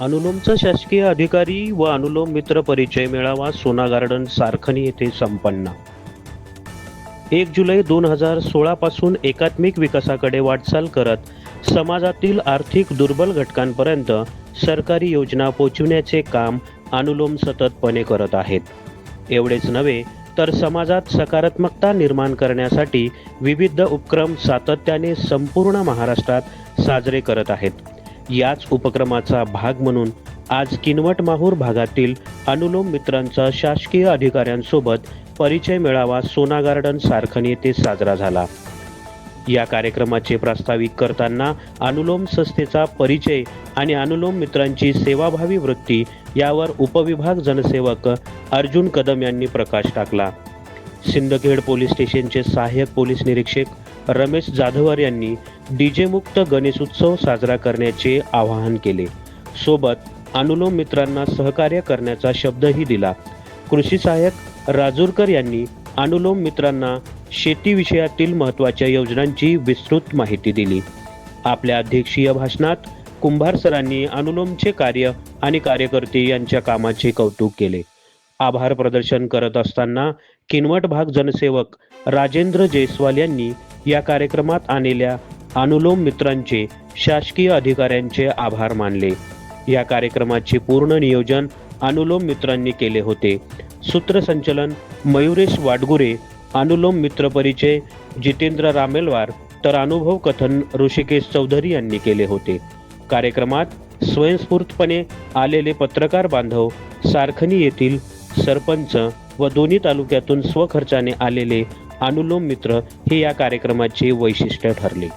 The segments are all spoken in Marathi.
अनुलोमचा शासकीय अधिकारी व अनुलोम मित्र परिचय मेळावा सोना गार्डन सारखणी येथे संपन्न. एक जुलै दोन हजार सोळा पासून एकात्मिक विकासाकडे वाटचाल करत समाजातील आर्थिक दुर्बल घटकांपर्यंत सरकारी योजना पोचविण्याचे काम अनुलोम सततपणे करत आहेत. एवढेच नव्हे तर समाजात सकारात्मकता निर्माण करण्यासाठी विविध उपक्रम सातत्याने संपूर्ण महाराष्ट्रात साजरे करत आहेत. याच उपक्रमाचा भाग म्हणून आज किनवट माहूर भागातील अनुलोम मित्रांचा शासकीय अधिकाऱ्यांसोबत परिचय मेळावा सोना गार्डन सारखणी येथे साजरा झाला. या कार्यक्रमाचे प्रास्ताविक करताना अनुलोम संस्थेचा परिचय आणि अनुलोम मित्रांची सेवाभावी वृत्ती यावर उपविभाग जनसेवक अर्जुन कदम यांनी प्रकाश टाकला. सिंदखेड पोलीस स्टेशनचे सहाय्यक पोलीस निरीक्षक रमेश जाधवर यांनी डीजेमुक्त मुक्त गणेश उत्सव साजरा करण्याचे आवाहन केले. सोबत अनुलोम मित्रांना सहकार्य करण्याचा शब्दही दिला. कृषी सहाय्यक राजूरकर यांनी अनुलोम मित्रांना शेती विषयातील महत्त्वाच्या योजनांची विस्तृत माहिती दिली. आपल्या अध्यक्षीय भाषणात कुंभार सरांनी अनुलोमचे कार्य आणि कार्यकर्ते यांच्या कामाचे कौतुक केले. आभार प्रदर्शन करत असताना किनवट भाग जनसेवक राजेंद्र जयस्वाल यांनी या कार्यक्रमात आलेल्या अनुलोम मित्रांचे शासकीय अधिकाऱ्यांचे आभार मानले. या कार्यक्रमाचे पूर्ण नियोजन अनुलोम मित्रांनी केले होते. सूत्रसंचलन मयुरेश वाडगुरे अनुलोम मित्र परिचय जितेंद्र रामेलवार तर अनुभव कथन ऋषिकेश चौधरी यांनी केले होते. कार्यक्रमात स्वयंस्फूर्तपणे आलेले पत्रकार बांधव सारखनी येथील सरपंच व दोन्ही तालुक्यातून स्वखर्चाने आलेले अनुलोम मित्र हे या कार्यक्रमाचे वैशिष्ट्य ठरले.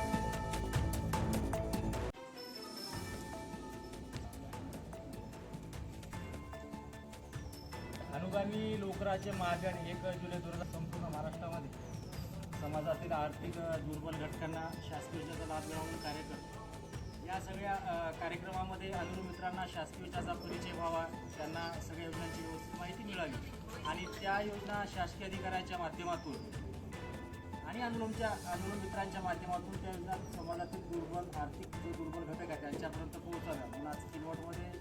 अनुगामी लोकराज्य महाअभियान एक जुलै दोन हजार संपूर्ण महाराष्ट्रामध्ये समाजातील आर्थिक दुर्बल घटकांना शासकीय योजनेचा लाभ मिळवून कार्य करतो या सगळ्या कार्यक्रमामध्ये अनुरूप मित्रांना शासकीय परिचय व्हावा त्यांना सगळ्या योजनांची व्यवस्थित माहिती मिळावी. आणि त्या योजना शासकीय अधिकाऱ्यांच्या माध्यमातून आणि अनुलोमच्या अनुलोम मित्रांच्या माध्यमातून त्या योजना समाजातील दुर्बल आर्थिक जे दुर्बल घटक आहेत त्यांच्यापर्यंत पोहोचाव्या म्हणून आज किनवटमध्ये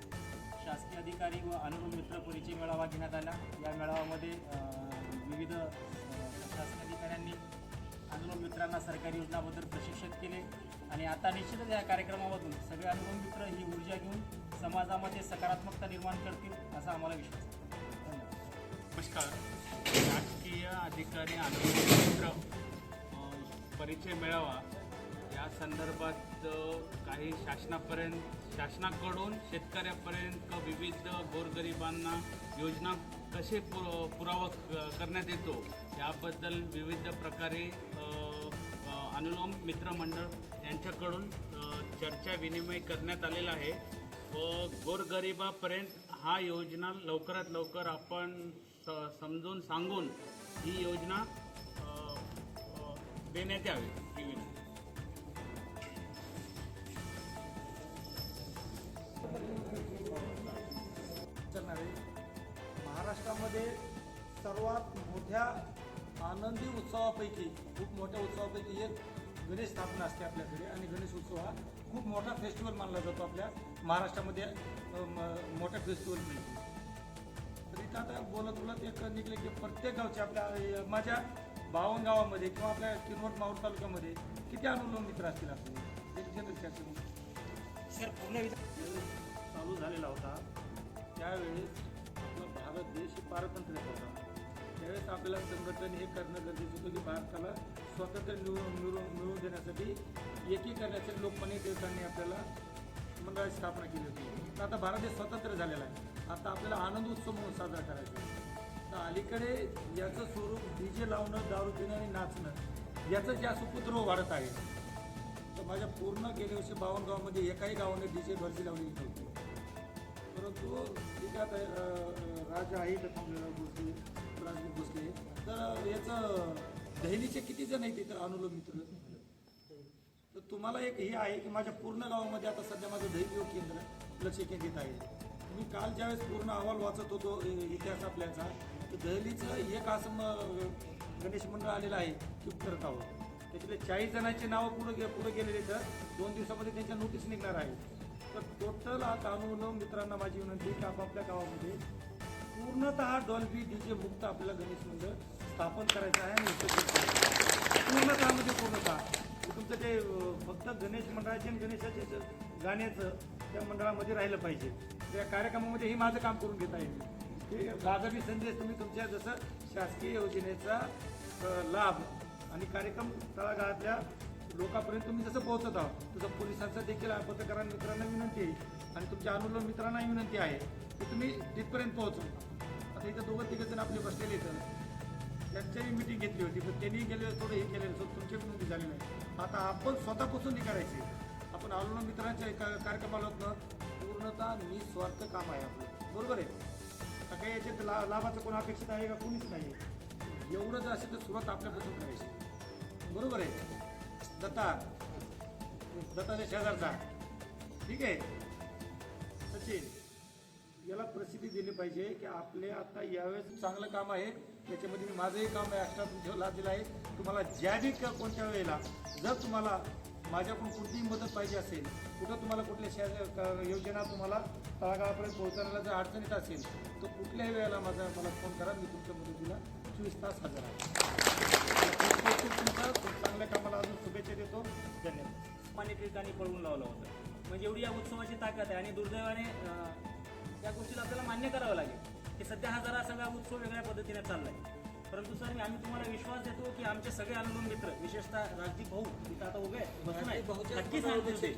शासकीय अधिकारी व अनुलोम मित्र परिचय मेळावा घेण्यात आला. या मेळाव्यामध्ये विविध शासकीय अधिकाऱ्यांनी अनुलोम मित्रांना सरकारी योजनाबद्दल प्रशिक्षित केले. आणि आता निश्चितच या कार्यक्रमामधून सगळे अनुलोम मित्र ही ऊर्जा घेऊन समाजामध्ये सकारात्मकता निर्माण करतील असा आम्हाला विश्वास आहे. नमस्कार. शासकीय अधिकारी आनंद परिचय मिळावा. या संदर्भात काही शासनापर्यंत शासनाकडून शेतकऱ्यापर्यंत विविध गोरगरिबांना योजना कसे पुर पुरावा क- करण्यात येतो याबद्दल विविध प्रकारे अनुलोम मित्रमंडळ यांच्याकडून चर्चा विनिमय करण्यात आलेला आहे. व गोरगरिबापर्यंत हा योजना लवकरात लवकर आपण स समजून सांगून ही योजना देण्यात यावी ही विनंती महाराष्ट्रामध्ये सर्वात मोठ्या आनंदी उत्सवापैकी खूप मोठ्या उत्सवापैकी एक गणेश स्थापना असते आपल्याकडे आणि गणेश उत्सव हा खूप मोठा फेस्टिवल मानला जातो आपल्या महाराष्ट्रामध्ये अ, म- मोठ्या फेस्टिवलपैकी तर इथं आता बोलत बोलत एक निघले की प्रत्येक गावचे आपल्या माझ्या बावन्न गावामध्ये किंवा आपल्या किनवट माहूर तालुक्यामध्ये किती अनुलोम मित्र असतील आपले? एक जनरल चर्चेमध्ये सर पूर्ण चालू झालेला होता. त्यावेळेस आपला भारत देश हे पारतंत्र्य त्यावेळेस आपल्याला संघटन हे करणं गरजेचं होतं की भारताला स्वातंत्र्य मिळवून मिळवून मिळवून देण्यासाठी एकीकरणाचे लोकमान्य टिळकांनी आपल्याला मंडळाची स्थापना केली होती. तर आता भारत हे स्वतंत्र झालेला आहे. आता आपल्याला आनंद उत्सव म्हणून साजरा करायचा आहे. तर अलीकडे याचं स्वरूप डीजे लावणं दारू पिणं आणि नाचणं याचं जास्त उपद्रव वाढत आहे. तर माझ्या पूर्ण गेल्या वर्षी बावन गावामध्ये एकाही गावाने डीजे भरती लावली नव्हती परंतु ठीक आहे राजा आहे तर थांबलेल्या गोष्टी राजदीप बसले. तर याचं दहलीचे किती जण आहेत इतर अनुलोम मित्र? तर तुम्हाला एक हे आहे की माझ्या पूर्ण गावामध्ये आता सध्या माझं दहिल योग केंद्र लक्ष केंद्रित आहे. मी काल ज्यावेळेस पूर्ण अहवाल वाचत होतो इतिहास आपल्याचा तर दहलीचं एक असं गणेश मंडळ आलेलं आहे की करत आहोत त्याच्यातले चाळीस जणांची नावं पुढे गे पुढे गेलेले तर दोन दिवसामध्ये त्यांच्या नोटीस निघणार आहे. तर टोटल आता अनुलोम मित्रांना माझी विनंती की आपापल्या गावामध्ये पूर्णतः डॉल्बी डीजे मुक्त आपलं गणेश मंडळ स्थापन करायचं आहे आणि विसर्जित पूर्णतः म्हणजे पूर्णतः. तुमचं ते फक्त गणेश मंडळाचे आणि गणेशाचे गाण्याचं त्या मंडळामध्ये राहिलं पाहिजे. त्या कार्यक्रमामध्ये हे माझं काम करून घेत आहे. ते हे संदेश तुम्ही तुमच्या जसं शासकीय योजनेचा लाभ आणि कार्यक्रम तळागाळातल्या लोकांपर्यंत तुम्ही जसं पोहोचत आहात तसं पोलिसांचं देखील पत्रकार मित्रांना विनंती आहे. आणि तुमच्या अनुलोम मित्रांना विनंती आहे की तुम्ही तिथपर्यंत पोहोचू इथं दोघं तिघं जण आपले बसलेले इथं. त्यांच्याही मिटिंग घेतली होती पण त्यांनी गेले थोडं हे केलेलं सो तुमची विनंती झाले नाही. आता आपण स्वतःपासून हे करायचे आपण अनुलोम मित्रांच्या एका कार्यक्रमाला होतं. पूर्णतः निस्वार्थ काम आहे आपलं. बरोबर आहे? आता काही याच्यात ला लाभाचं कोण अपेक्षित आहे का? कोणीच नाही आहे. एवढं जर असेल तर सुरुवात आपल्यापासून करायची. बरोबर आहे? दत्ता. दत्ताच्या शेजारचा. ठीक आहे? सचिन. याला प्रसिद्धी दिली पाहिजे की आपले आता यावेळेस चांगलं काम आहे. त्याच्यामध्ये मी माझंही काम आहे अष्टा तुमच्या दिलं दिला आहे. तुम्हाला ज्या बी कोणत्या वेळेला जर तुम्हाला माझ्याकडून कोणतीही मदत पाहिजे असेल कुठं तुम्हाला कुठल्या शे- योजना तुम्हाला तळागाळापर्यंत पोहोचवण्याला जर अडचणीत असेल तर कुठल्याही वेळेला माझा मला फोन करा मी तुमच्या मदतीला चोवीस तास हजर आहे. तुमचं खूप तुमचा चांगल्या कामाला अजून शुभेच्छा देतो. धन्यवाद. पाणी ठिकाणी पळवून लावलं होतं. म्हणजे एवढी या उत्सवाची ताकद आहे आणि दुर्दैवाने त्या गोष्टीला आपल्याला मान्य करावं लागेल. की सध्या हा जरा सगळा उत्सव वेगळ्या पद्धतीने चाललाय. परंतु सर आम्ही तुम्हाला विश्वास देतो की आमचे सगळे अनुलंब मित्र विशेषतः राजदीप भाऊ तिथं आता उभे आहेत, बसून आहेत नक्की सांगतील ते.